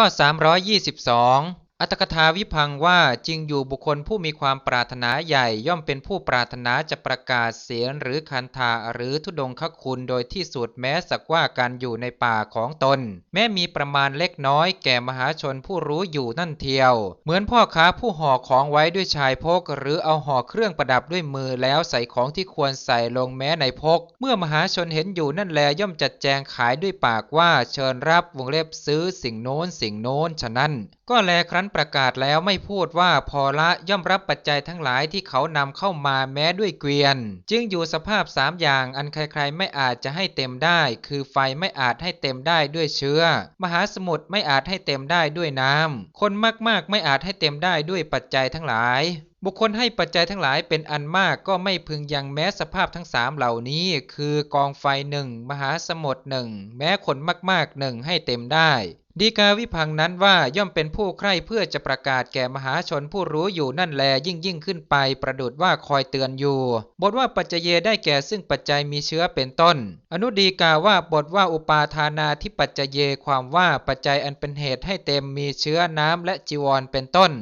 ข้อ 322 อัตถกถาวิพังว่าจริงอยู่บุคคลผู้มีความปรารถนาใหญ่ย่อมเป็นผู้ปรารถนาจะประกาศเสียงหรือคันธาหรือทุดงคคุณโดยที่สุดแม้สักว่าการอยู่ในป่าของตน แม้มีประมาณเล็กน้อยแก่มหาชนผู้รู้อยู่นั่นเทียว เหมือนพ่อค้าผู้ห่อของไว้ด้วยชายพก หรือเอาห่อเครื่องประดับด้วยมือแล้วใส่ของที่ควรใส่ลงแม้ในพก เมื่อมหาชนเห็นอยู่นั่นแลย่อมจัดแจงขายด้วยปากว่าเชิญรับวงเล็บซื้อสิ่งโน้นสิ่งโน้นฉะนั้น ก็แลครั้นประกาศแล้วไม่พูดว่าพอละย่อมรับปัจจัยทั้งหลายที่เขานำเข้ามาแม้ด้วยเกวียน จึงอยู่สภาพสามอย่างอันใครๆไม่อาจจะให้เต็มได้ คือไฟไม่อาจให้เต็มได้ด้วยเชื้อ มหาสมุทรไม่อาจให้เต็มได้ด้วยน้ำคนมากๆไม่อาจให้เต็มได้ด้วยปัจจัยทั้งหลายบุคคลให้ปัจจัยทั้งหลายเป็นอันมากก็ไม่พึงยังแม้สภาพทั้งสามเหล่านี้ คือกองไฟหนึ่งมหาสมุทรหนึ่งแม้คนมากๆหนึ่งให้เต็มได้ ดีกาวิพังนั้นว่าย่อมเป็นผู้ใคร่เพื่อจะประกาศแก่มหาชนผู้รู้อยู่นั่นแลยิ่งยิ่งขึ้นไปประดุดว่าคอยเตือนอยู่ บทว่าปัจเจเยได้แก่ซึ่งปัจจัยมีเชื้อเป็นต้น อนุดีกาว่าบทว่าอุปาทานาที่ปัจเจเยความว่าปัจจัยอันเป็นเหตุให้เต็มมีเชื้อน้ำและจีวรเป็นต้น